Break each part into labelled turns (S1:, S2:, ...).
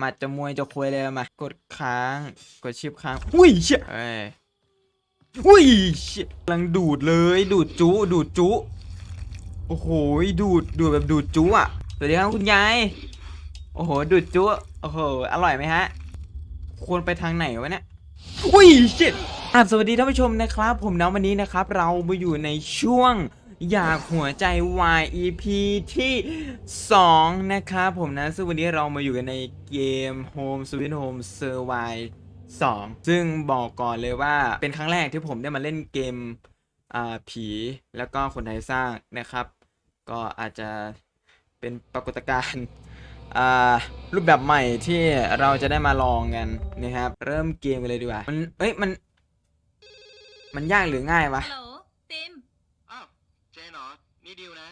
S1: หมัดจะมวยจะควยเลยมากดค้างกดชิปค้างอุ้ยเชี่ยเอ้ยอุ้ยเชี่ยกำลังดูดเลยดูดจุดูดจุโอ้โหดูดดูดแบบดูดจุอะสวัสดีครับคุณยายโอ้โหดูดจุโอ้โหอร่อยไหมฮะควรไปทางไหนวะเนี่ยอุ้ยชิตอะสวัสดีท่านผู้ชมนะครับ ผมน้องวันนี้นะครับ เรามาอยู่ในช่วง อยากหัวใจวาย EP ที่ 2 นะครับผมนะ ซึ่งวันนี้เรามาอยู่กันในเกม Home Sweet Home Survive 2 ซึ่งบอกก่อนเลยว่าเป็นครั้งแรกที่ผมได้มาเล่นเกมอ่าผีแล้วก็คนไทยสร้างนะครับ ก็อาจจะเป็นปรากฏการณ์อ่ารูปแบบใหม่ที่เราจะได้มาลองกันนะครับ เริ่มเกมกันเลยดีกว่า มันเอ้ยมัน มันยากหรือง่ายวะ
S2: ฮัลโหลติม
S3: อ้าวเจนเหรอ นี่ดิวนะ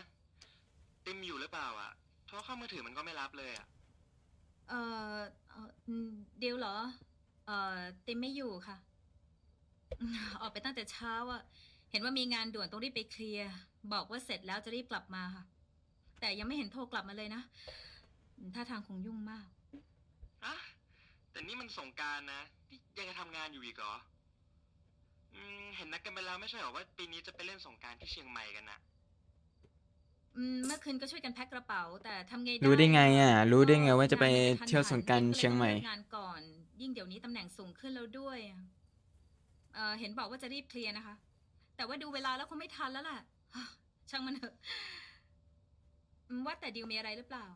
S3: ติมอยู่หรือเปล่าอะโทรเข้ามือถือมันก็ไม่รับเลยอะ
S2: เอ่อเอ่ออืมดิวเหรอ เอ่อติมไม่อยู่ค่ะออกไปตั้งแต่เช้าอะเห็นว่ามีงานด่วนต้องรีบไปเคลียร์ บอกว่าเสร็จแล้วจะรีบกลับมาค่ะ แต่ยังไม่เห็นโทรกลับมาเลยนะอืมท่าทางคงยุ่งมาก
S3: อะแต่นี่มันสงกรารนะนี่ยังจะทำงานอยู่อีกเหรออืมเห็นนัดกันไปแล้วไม่ใช่เหรอว่าปีนี้จะไปเล่นสงกรารที่เชียงใหม่กันนะ
S2: อืมเมื่อคืนก็ช่วยกันแพ็คกระเป๋า แต่ทำไง
S1: รู้ได้ไงอะ รู้ได้ไง
S2: ก็
S1: ว่าจะไป
S2: งนมันกรทัน
S1: เที่ยวสงกราร
S2: หัน
S1: เชียงใหม่
S2: ก็ลต้องเลิกงานก่อน ยิ่งเดี๋ยวนี้ตำแหน่งสูงขึ้นแล้วด้วยอะเอ่อเห็นบอกว่าจะรีบเคลียร์นะคะ แต่ว่าดูเวลาแล้วคงไม่ทันแล้วล่ะช่างมันเถอะอืมว่าแต่ดิวมีอะไรหรือเปล่า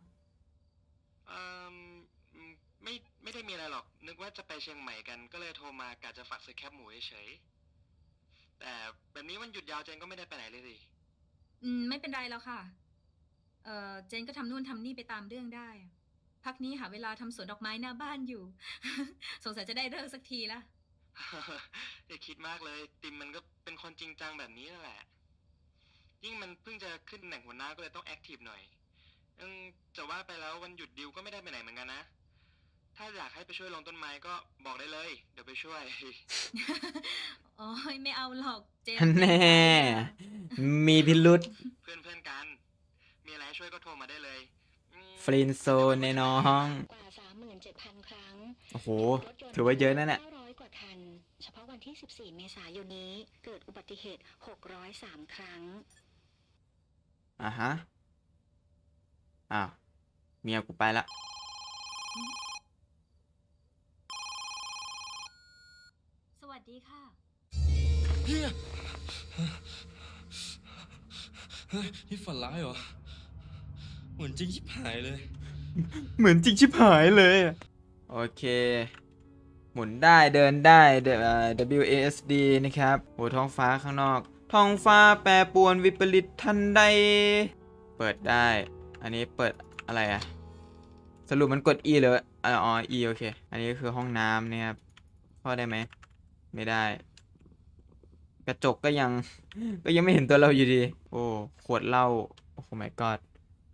S3: เอ่ออืมไม่ไม่ได้มีอะไรหรอก นึกว่าจะไปเชียงใหม่กันก็เลยโทรมากะจะฝากซื้อแคบหมูเฉยๆแต่แบบนี้มันหยุดยาวเจนก็ไม่ได้ไปไหนเลยสิ
S2: อืม ไม่เป็นไรแล้วค่ะ เออเจนก็ทำนู่นทำนี่ไปตามเรื่องได้ พักนี้หาเวลาทำสวนดอกไม้หน้าบ้านอยู่ สงสัยจะได้เลิกสักทีละ
S3: อย่าคิดมากเลย ติมมันก็เป็นคนจริงจังแบบนี้นั่นแหละ ยิ่งมันเพิ่งจะขึ้นแหน่งหัวหน้าก็เลยต้องแอคทีฟหน่อยอืมจะว่าไปแล้ววันหยุดดิวก็ไม่ได้ไปไหนเหมือนกันนะ ถ้าอยากให้ไปช่วยลงต้นไม้ก็บอกได้เลย เดี๋ยวไปช่วย
S2: โอ้ยไม่เอาหรอกเจน
S1: แน่ มีพิรุษ
S3: เพื่อนเพื่อนๆกัน มีอะไรให้ช่วยก็โทรมาได้เลยอืม
S1: ฟรีนโซนในน้อง
S4: กว่า37,000 ครั้ง
S1: โอ้โห ถือว่าเยอะนั่นแหละ
S4: 900 กว่าคัน เฉพาะวันที่ 14 เมษายนนี้เกิดอุบัติเหตุ 603 ครั้ง
S1: อะฮะ อ้าว เมียกูไปละ
S2: สวัสดีค่ะ
S5: เฮียเฮ้ยนี่ฝันร้ายเหรอ เหมือนจริงชิบหายเลย
S1: เหมือนจริงชิบหายเลยอะโอเค หมุนได้เดินได้เดเอ่อ WASD นะครับโหท้องฟ้าข้างนอก ท้องฟ้าแปรปรวนวิปริตทันใด เปิดได้ อันนี้เปิดอะไรอะสรุปมันกด E เลยอ๋ออ๋อ E โอเค อันนี้คือห้องน้ำเนี่ยครับเข้าได้ไหม ไม่ได้ กระจกก็ยัง ก็ยังไม่เห็นตัวเราอยู่ดี โอ้ขวดเหล้าโอ้ my god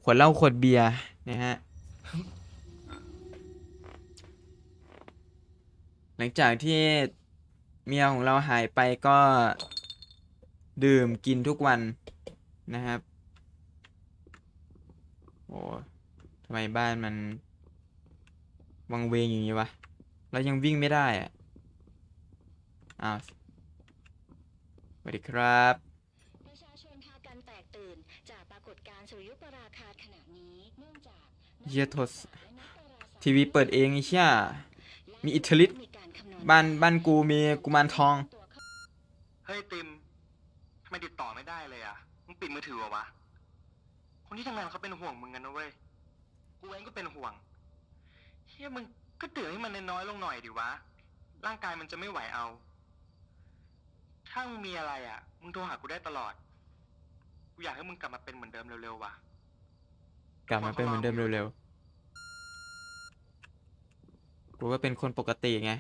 S1: ขวดเหล้าขวดเบียร์นะฮะหลังจากที่เมียของเราหายไปก็ ดื่มกินทุกวันนะครับโอ้ทำไมบ้านมัน วังเวงอย่างนี้วะ เรายังวิ่งไม่ได้อะ อ้าวสวัสดีครับ
S4: ประชาชนพากันแตกตื่นจากปรากฏการณ์สุริยุปราคาขณะนี้เนื่องจาก
S1: เหี้ยโทษ
S4: นักดาราศาสตร์
S1: ทีวีเปิดเองไอ้เชี่ยมีอิทธิฤทธิ์
S4: มีการคำนวณ
S1: บ้านบ้านกูมีกุมารทอง
S4: ตัวเขา
S3: เฮ้ยติมทำไมติดต่อไม่ได้เลยอะ มึงปิดมือถือเหรอวะ คนที่ทำงานเขาเป็นห่วงมึงกันนะเว้ย กูเองก็เป็นห่วงเฮียมึงก็ดื่มให้มันน้อยๆลงหน่อยดิวะ ร่างกายมันจะไม่ไหวเอา ถ้ามึงมีอะไรอะ มึงโทรหากูได้ตลอด กูอยากให้มึงกลับมาเป็นเหมือนเดิมเร็วๆว่ะ
S1: กลับมาเป็นเหมือนเดิมเร็วๆ กูก็เป็นคนปกติไง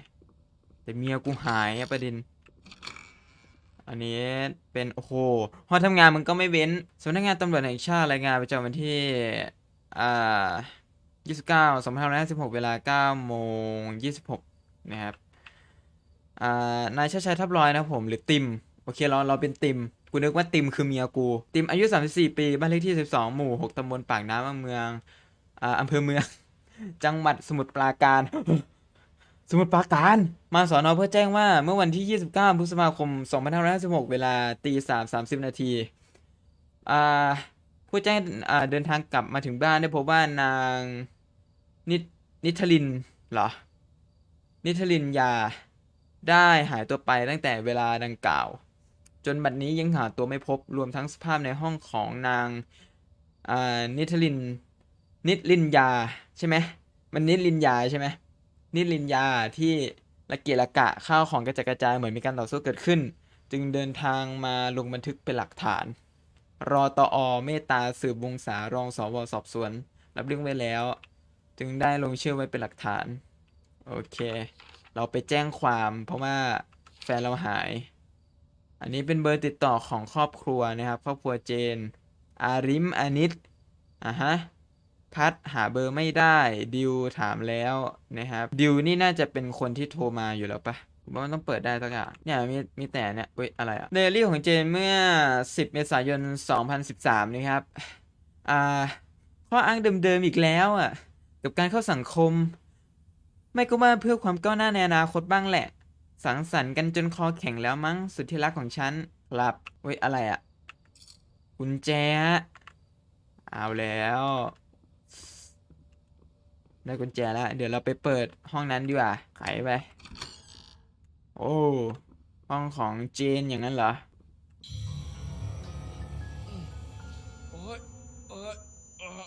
S1: แต่เมียกูหายอะประเด็น อันนี้เป็น โอ้โหห้องทำงานมันก็ไม่เว้นสำนักงานตำรวจแห่งชาติรายงานประจำวันที่ อ่า29 2556 เวลา9โมง26 นะครับ นายชาชัยทับลอยนะผมหรือติมโอเคเราเราเป็นติมกูนึกว่าติมคือเมียกู ติมอายุ 34 ปี บ้านเลขที่ 12 หมู่ 6ตำบลปากน้ำเมืองอ่าอำเภอเมือง จังหวัดสมุทรปราการ สมุทรปราการ มาสอนอเพื่อแจ้งว่าเมื่อวันที่ 29 พฤษภาคม 2556 เวลาตี3 30 นาทีอ่าผู้แจ้งอ่าเดินทางกลับมาถึงบ้านได้พบว่านางนินิทลินเหรอ นิทลินยา ได้หายตัวไปตั้งแต่เวลาดังกล่าว จนบัดนี้ยังหาตัวไม่พบรวมทั้งสภาพในห้องของนางนิทลินนิทลินยาใช่ไหมมันนิทลินยาใช่ไหมนิทลินยาที่ละเกะละกะข้าวของกระจัดกระจายเหมือนมีการต่อสู้เกิดขึ้น จึงเดินทางมาลงบันทึกเป็นหลักฐาน รอตอเมตตาสืบวงศารองสวสอบสวน รับเรื่องไว้แล้ว จึงได้ลงชื่อไว้เป็นหลักฐาน โอเค เราไปแจ้งความเพราะว่าแฟนเราหาย อันนี้เป็นเบอร์ติดต่อของครอบครัวนะครับครอบครัวเจน อาริมอานิดอะฮะพัดหาเบอร์ไม่ได้ดิวถามแล้วนะครับดิวนี่น่าจะเป็นคนที่โทรมาอยู่แล้วปะว่ามันต้องเปิดได้สักอย่างเนี่ยมีมีแต่เนี่ยเว้ยอะไรอะเดลี่ของเจนเมื่อ 10 เมษายน 2013 นะครับ อ่าข้ออ้างเดิมๆอีกแล้วอะกับการเข้าสังคม ไม่ก็ว่าเพื่อความก้าวหน้าในอนาคตบ้างแหละ สังสรรค์กันจนคอแข็งแล้วมั้งสุดที่รักของฉันครับเว้ยอะไรอะกุญแจฮะเอาแล้วได้กุญแจแล้ว เดี๋ยวเราไปเปิดห้องนั้นดีกว่าไขไป โอ้ห้องของเจนอย่างนั้นเหรอ
S5: โอ้ยโอ้ยเออ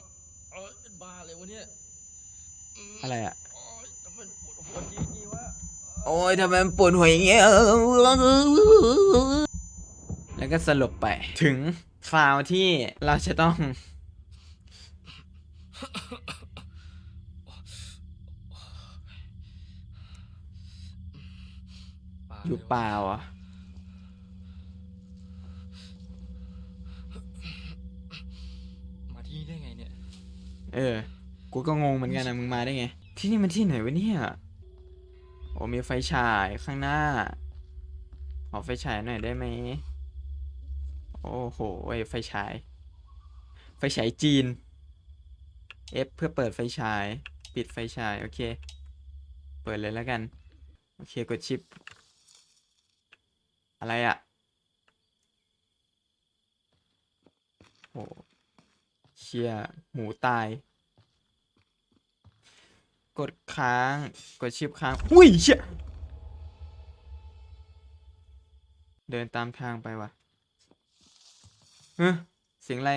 S5: เออเป็นบ้าเลยวะเนี่ยม
S1: อะไรอะ
S5: โอ้ยทำไมปวดหัวทีนี้วะ
S1: โอ้ยทำไมมันปวดหัวอย่างเงี้ยแล้วก็สลบไป ถึงคราวที่เราจะต้อง
S5: บ้า
S1: อยู่
S5: เลวะ
S1: เปล่าอะ
S5: มาที่นี่ได้ไงเนี่ย
S1: เออ กูก็งงเหมือนกันนะมึงมาได้ไง ที่นี่มันที่ไหนวะเนี่ยโอ้มีไฟฉายข้างหน้า ขอไฟฉายหน่อยได้ไหม โอ้โหไฟฉาย ไฟฉายจีน F เพื่อเปิดไฟฉาย ปิดไฟฉาย โอเค เปิดเลยแล้วกัน โอเค กดชิป อะไรอะโอ้เชี่ยหมูตาย กดค้าง กดชิปค้างอุ้ยเชี่ยเดินตามทางไปว่ะเฮ้เสียงอะไร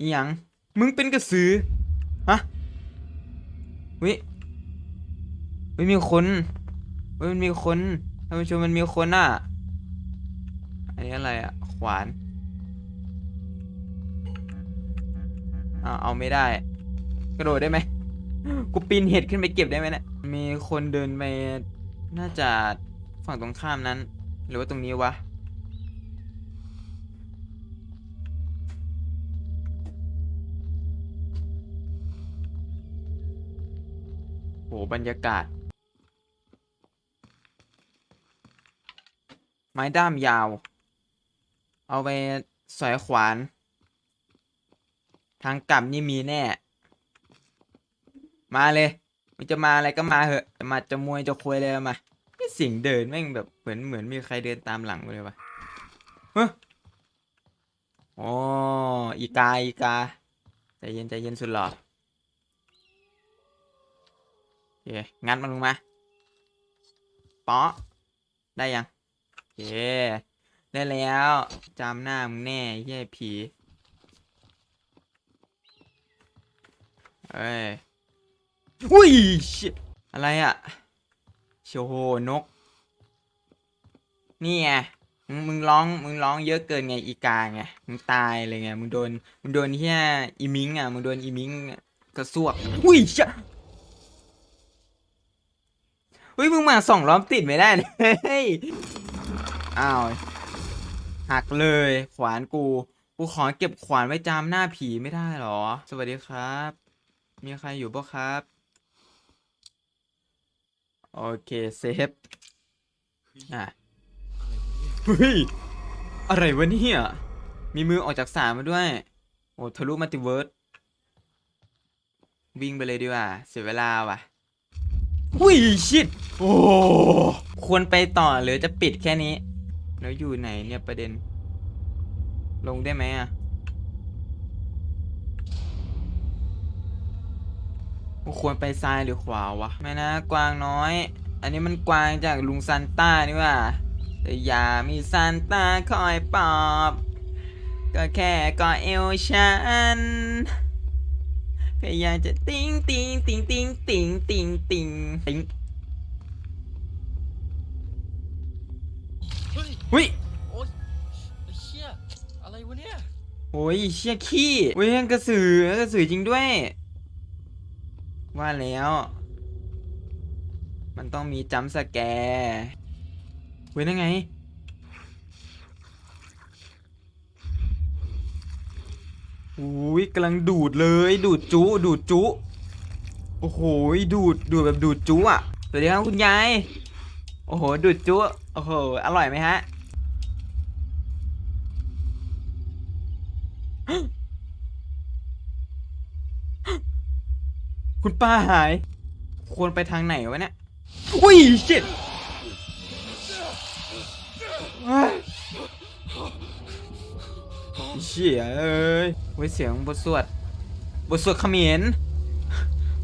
S1: อีหยัง มึงเป็นกระสือ ฮะวิวิมีคนวิมันมีคนท่านผู้ชมมันมีคนอะ อันนี้อะไรอะ ขวานเอาเอาไม่ได้ กระโดดได้ไหม กูปีนเห็ดขึ้นไปเก็บได้ไหมเนี่ยมีคนเดินไปน่าจะฝั่งตรงข้ามนั้น หรือว่าตรงนี้วะโหบรรยากาศ ไม้ด้ามยาว เอาไปสอยขวาน ทางกลับนี่มีแน่ มาเลยมึงจะมาอะไรก็มาเหอะจะมาจะมวยจะคุยเลยมานี่เสียงเดินแม่งแบบเหมือนเหมือนมีใครเดินตามหลังกูเลยวะเฮ้ยอ๋ออีกาอีกาใจเย็นใจเย็นสุดหรอโอเคงัดมันลงมาปาะได้ยังโอเคได้แล้วจำหน้ามึงแน่ไอ้เหี้ยผีเอ้ย อุ้ยเชี่ยอะไรอะโชโหนก นี่ไงมึงร้องมึงร้องเยอะเกินไงอีกาไงมึงตายเลยไงมึงโดนมึงโดนเฮียอีมิงอะมึงโดนอีมิงกระซวกอุ้ยเชี่ยเฮ้ยมึงมาสองรอบติดไม่ได้เฮ้ยอ้าวหักเลยขวานกูกูขอเก็บขวานไว้จามหน้าผีไม่ได้หรอ สวัสดีครับ มีใครอยู่ปะครับ โอเคเซฟอะเฮ้ย อะไรวะเนี่ย มีมือออกจากสามมาด้วย โอ้ทะลุมัลติเวิร์สโวิ่งไปเลยดีกว่า เสียเวลาว่ะอุ้ยชิดโอ้ควรไปต่อหรือจะปิดแค่นี้ แล้วอยู่ไหนเนี่ยประเด็น ลงได้ไหมอะ ควรไปซ้ายหรือขวาวะ ไม่นะกวางน้อย อันนี้มันกวางจากลุงซันต้านี่ว่าแต่อย่ามีซันต้าคอยปลอบ ก็แค่กอดเอวฉันแค่อยากจะติ้งติ้งติ้งติ้งติ้งติ้งติ้งติ้ง
S5: เฮ้ย
S1: หุ้ย
S5: โอ๊ยไอ้เชี่ยอะไรวะเนี่ย
S1: โอ้ยเชี่ยขี้เว้ยกระสือกระสือจริงด้วย ว่าแล้ว มันต้องมีจัมสแกร์เว้ยนั่นไง อุ้ยกำลังดูดเลย ดูดจุ ดูดจุ โอ้โห ดูด ดูดแบบดูดจุอะ สวัสดีครับคุณยาย โอ้โห ดูดจุ โอ้โห อร่อยไหมฮะ คุณป้าหาย ควรไปทางไหนวะเนี่ย อุ้ยชิตเชี่ยเอ้ยไว้ยเสียงบทสวด บทสวดเขมร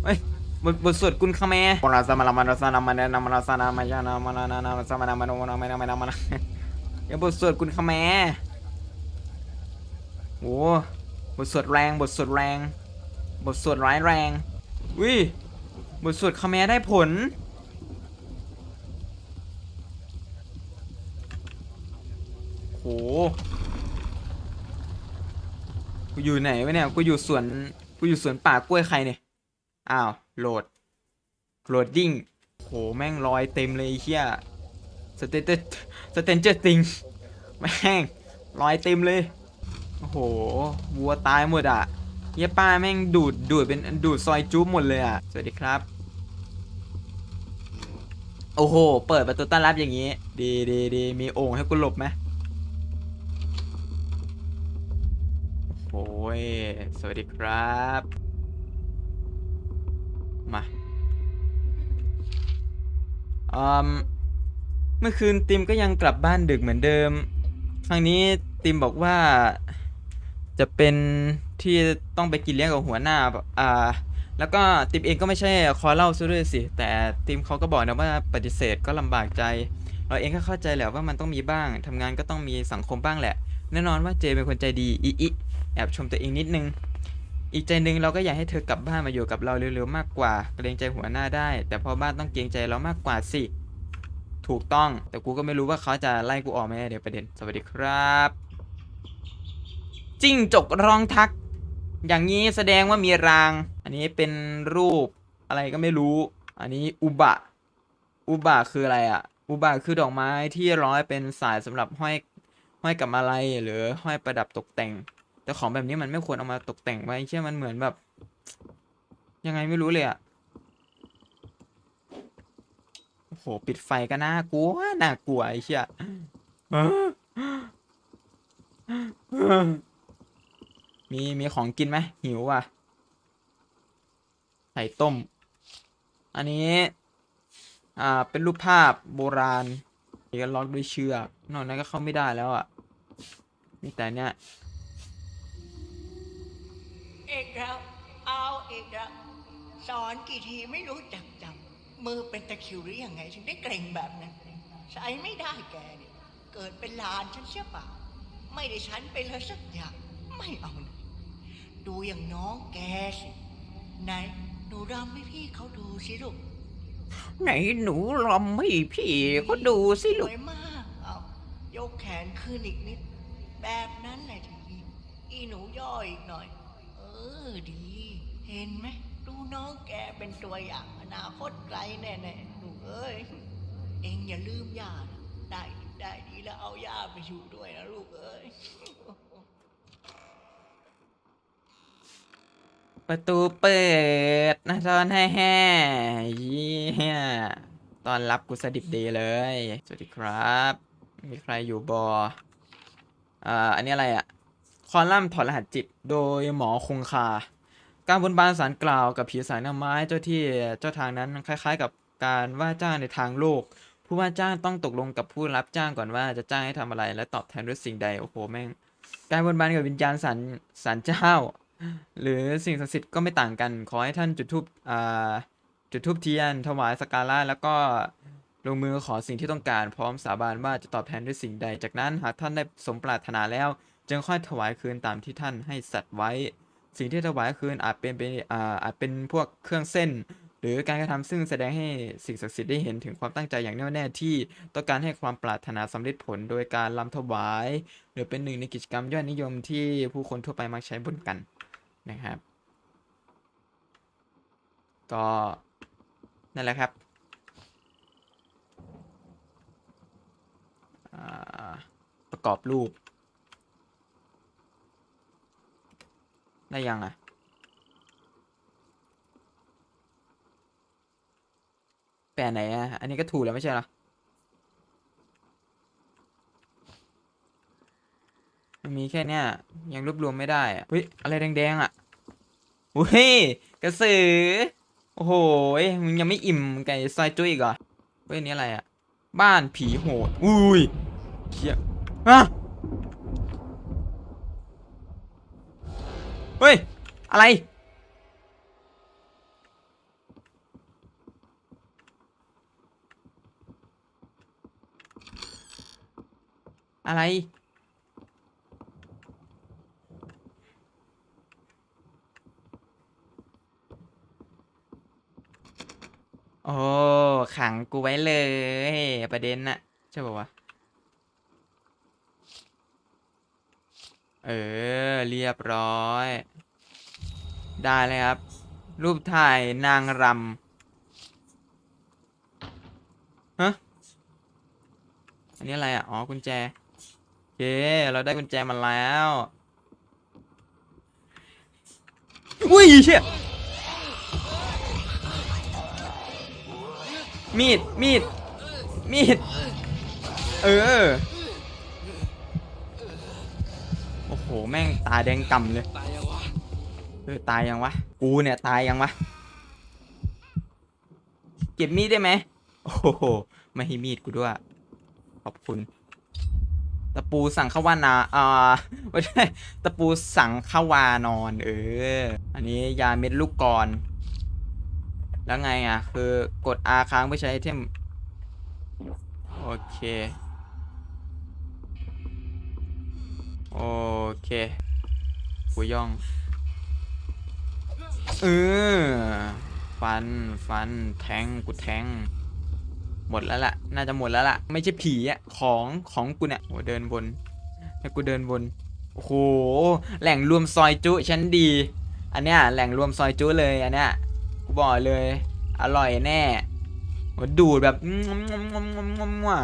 S1: เอ้ยบทบทสวดกุนคาแมปราสมารามาราสานามาเนนามาราสานามายานามานานานาสมานามาโนนามานามานามานาอย่าบทสวดกุนคาแมโอ้บทสวดแรง บทสวดแรง บทสวดร้ายแรง วิบทสวดคาแมได้ผล โห กูอยู่ไหนวะเนี่ย กูอยู่สวน กูอยู่สวนป่ากล้วยใครเนี่ย อ้าว โหลด โหลดดิ้ง โห แม่งลอยเต็มเลยเหี้ยสเตนเจอสเตนเจอร์ติง แม่งลอยเต็มเลย โอ้โห วัวตายหมดอะ เหี้ยป้าแม่งดูดดูดเป็นดูดซอยจุ๊บหมดเลยอะ สวัสดีครับ โอ้โห เปิดประตูต้อนรับอย่างนี้ ดีดีดีมีโอ่งให้กูหลบไหมโอ้ย สวัสดีครับ มาอืมเมื่อคืนติมก็ยังกลับบ้านดึกเหมือนเดิม ครั้งนี้ติมบอกว่าจะเป็น ที่ต้องไปกินเลี้ยงกับหัวหน้าอ่าแล้วก็ติมเองก็ไม่ใช่คอเล่าซะด้วยสิ แต่ติมเขาก็บอกนะว่าปฏิเสธก็ลำบากใจ เราเองก็เข้าใจแหละว่ามันต้องมีบ้างทำงานก็ต้องมีสังคมบ้างแหละ แน่นอนว่าเจเป็นคนใจดีอีอีแอบชมตัวเองนิดนึง อีกใจหนึ่งเราก็อยากให้เธอกลับบ้านมาอยู่กับเราเร็วๆมากกว่า เกรงใจหัวหน้าได้ แต่พอบ้านต้องเกรงใจเรามากกว่าสิ ถูกต้อง แต่กูก็ไม่รู้ว่าเขาจะไล่กูออกไหมเดี๋ยวประเด็น สวัสดีครับ จิ้งจกร้องทัก อย่างนี้แสดงว่ามีราง อันนี้เป็นรูปอะไรก็ไม่รู้ อันนี้อุบะ อุบะคืออะไรอะอุบะคือดอกไม้ที่ร้อยเป็นสายสำหรับห้อยห้อยกับมาลัยหรือห้อยประดับตกแต่ง แต่ของแบบนี้มันไม่ควรเอามาตกแต่งไว้เชื่อมันเหมือนแบบ ยังไงไม่รู้เลยอะโอ้โหปิดไฟก็น่ากลัวน่ากลัวไอ้เชี่ย มีมีของกินไหมหิวว่ะไข่ต้ม อันนี้อ่าเป็นรูปภาพโบราณมีกันล็อกด้วยเชือกนอกนั้นก็เข้าไม่ได้แล้วอะมีแต่เนี้ยเอ
S6: กแล้วเอาอีกแล้วสอนกี่ทีไม่รู้จักจำมือเป็นตะคริวหรือยังไงถึงได้เกรงแบบนั้นใช้ไม่ได้แกเนี่ยเกิดเป็นลานฉันเชื่อป่าไม่ได้ฉันไปเลยสักอย่างไม่เอานะ ดูอย่างน้องแกสิไหนหนูรำให้พี่เขาดูสิลูก
S1: ไหนหนูลอมให้พี่เขาดูสิ
S6: ส
S1: ลูก
S6: วยมากเอายกแขนขึ้นอีกนิด แบบนั้นแหละทีนี้อีหนูย่ออีกหน่อย เออดี เห็นไหมดูน้องแกเป็นตัวอย่างอนาคตไกลแน่ๆหนูเอ้ยเองอย่าลืมย่านะได้ดีได้ดีแล้วเอาย่าไปอยู่ด้วยนะลูกเอ้ย
S1: ประตูเปิดนะตอนแห่แห่เยี่ยตอนรับกูสดิบดีเลย สวัสดีครับ มีใครอยู่บออ่าอันนี้อะไรอะคอลัมน์ถอดรหัสจิตโดยหมอคงคา การบนบานสารกล่าวกับผีสายหน้าไม้เจ้าที่เจ้าทางนั้นคล้าย ๆ กับการว่าจ้างในทางโลก ผู้ว่าจ้างต้องตกลงกับผู้รับจ้างก่อนว่าจะจ้างให้ทำอะไร และตอบแทนด้วยสิ่งใดโอ้โหแม่ง การบนบานกับวิญญาณสารสารเจ้า หรือสิ่งศักดิ์สิทธิ์ก็ไม่ต่างกัน ขอให้ท่านจุดธูปอ่าจุดธูปเทียน ถวายสักการะแล้วก็ลงมือขอสิ่งที่ต้องการพร้อมสาบานว่าจะตอบแทนด้วยสิ่งใด จากนั้นหากท่านได้สมปรารถนาแล้ว จึงค่อยถวายคืนตามที่ท่านให้สัตว์ไว้ สิ่งที่ถวายคืนอาจเป็นไปอ่าอาจเป็นพวกเครื่องเส้น หรือการกระทำซึ่งแสดงให้สิ่งศักดิ์สิทธิ์ได้เห็นถึงความตั้งใจอย่างแน่วแน่ที่ต้องการให้ความปรารถนาสำเร็จผลโดยการลำถวาย หรือเป็นหนึ่งในกิจกรรมยอดนิยมที่ผู้คนทั่วไปมักใช้บนกัน นะครับ ก็นั่นแหละครับประกอบรูป ได้ยังอะแปลไหนอะ อันนี้ก็ถูกแล้วไม่ใช่หรอ มันมีแค่เนี้ยยังรวบรวมไม่ได้อะเฮ้ยอะไรแดงๆอะอุ้ยกระสือโอ้โหยมึงยังไม่อิ่มไก่ซอยจุ้ยอีกเหรอเฮ้ยนี่อะไรอะบ้านผีโหดอุ้ยเชี่ยอะเฮ้ย อะไร อะไร โอ้ ขังกูไว้เลย ประเด็นน่ะใช่ป่าวะ เออ เรียบร้อย ได้เลยครับ รูปถ่ายนางรำฮะ อันนี้อะไรอะ อ๋อ กุญแจโอเคเราได้กุญแจมาแล้ว อุ้ยเชี่ย มีด มีด มีด เออ โอ้โห แม่งตาแดงก่ำเลย
S5: ตายยังวะ
S1: เออ ตายยังวะ กูเนี่ย ตายยังวะ เก็บมีดได้ไหม โอ้โห ไม่ให้มีดกูด้วย ขอบคุณ ตะปูสั่งขาวานาอ่าไม่ใช่ ตะปูสั่งขาวานอน เออ อันนี้ยาเม็ดลูกกรอน แล้วไงอะ คือกด R ค้างเพื่อใช้ไอเทม โอเค โอเคกูย่อง เออ ฟัน ฟัน แทง กูแทง หมดแล้วล่ะ น่าจะหมดแล้วล่ะ ไม่ใช่ผีอะของ ของกูเนี่ยโหเดินบนให้กูเดินบน โอ้โห แหล่งรวมซอยจุชั้นดี อันเนี้ย แหล่งรวมซอยจุเลย อันเนี้ย กูบอกเลย อร่อยแน่โหดูดแบบงมงมงมงมงมว่ะ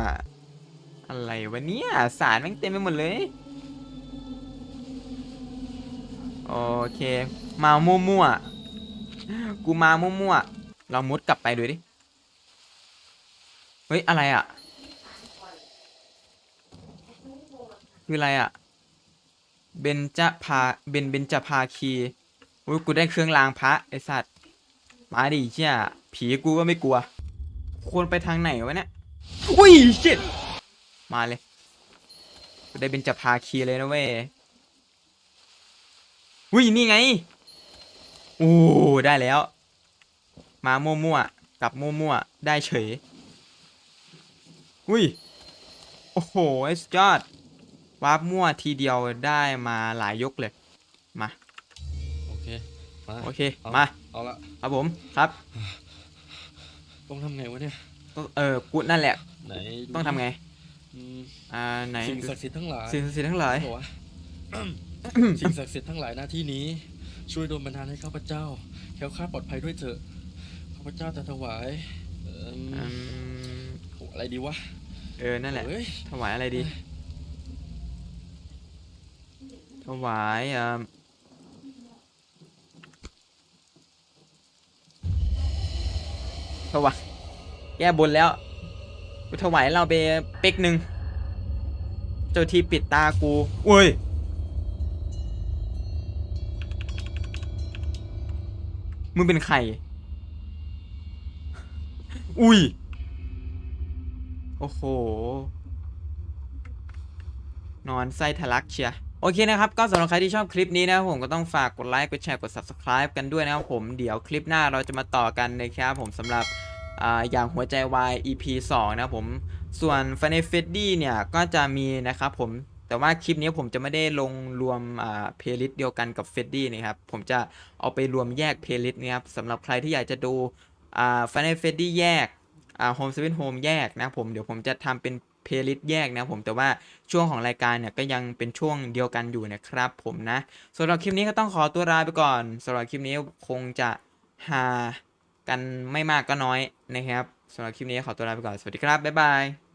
S1: อะไรวะเนี่ยสารแม่งเต็มไปหมดเลยโอเค มามั่วๆกูมามั่วๆเรามุดกลับไปดูดิเฮ้ยอะไรอะคืออะไรอะเบนจะพาเบนเบนจะพาคีอุ้ยกูได้เครื่องรางพระไอสัตว์ มาดิเชี่ยผีกูก็ไม่กลัว ควรไปทางไหนวะเนี่ยอุ้ยชิตมาเลยกูได้เบนจะพาคีเลยนะเว้ยอุ้ยนี่ไงโอ้ได้แล้ว มามั่วๆกลับมั่วๆได้เฉยอุ้ยโอ้โหไอ้สุดยอดวาร์ปมั่วทีเดียวได้มาหลายยกเลยมา
S5: โอเค มา
S1: โอเค
S5: เอา
S1: มา
S5: เอาละ
S1: ครับผมครับ
S5: ต้องทำไงวะเนี่ย
S1: ก็เออกูนั่นแหละ
S5: ไหนดู
S1: ต้องทำไง
S5: อืม
S1: อ่าไหน
S5: สิ่งศักดิ์สิทธิ์ทั้งหลาย
S1: สิ่งศักดิ์สิทธิ์ทั้งหลาย
S5: บอกว่า สิ่งศักดิ์สิทธิ์ทั้งหลายหน้าที่นี้ ช่วยดลบันดาลให้ข้าพเจ้าแคล้วคลาดปลอดภัยด้วยเถอะข้าพเจ้าจะถวายเอิ่ม
S1: อืม
S5: โหอะไรดีวะ
S1: เออ นั่นแหละ
S5: เฮ้ย
S1: ถวายอะไรดี ถวายอ่า ถวายแก้บนแล้วกูถวายเราไปเป๊กหนึ่งเจ้าที่ปิดตากูอุ้ยมึงเป็นใคร อุ้ย โอ้โห นอนไส้ทะลักเชียร์โอเคนะครับ ก็สำหรับใครที่ชอบคลิปนี้นะครับผมก็ต้องฝากกดไลค์ กดแชร์ กด subscribe กันด้วยนะครับผม เดี๋ยวคลิปหน้าเราจะมาต่อกันนะครับผมสำหรับ อย่างหัวใจวาย EP 2 นะผม ส่วน f i n a l f e d d y เนี่ยก็จะมีนะครับผม แต่ว่าคลิปนี้ผมจะไม่ได้ลงรวมอ่าเพลย์ลิสต์เดียวกันกับ f e d d y นะครับ ผมจะเอาไปรวมแยกเพลย์ลิสต์นะครับสำหรับใครที่อยากจะดูอ่า f i n a l f e d d y แยกอ่า Home 7 Home แยกนะผม เดี๋ยวผมจะทำเป็นเพลย์ลิสต์แยกนะผมแต่ว่าช่วงของรายการเนี่ยก็ยังเป็นช่วงเดียวกันอยู่นะครับผมนะสำหรับคลิปนี้ก็ต้องขอตัวลาไปก่อนสำหรับคลิปนี้คงจะฮา กันไม่มากก็น้อยนะครับสำหรับคลิปนี้ขอตัวลาไปก่อน สวัสดีครับ บ๊ายบาย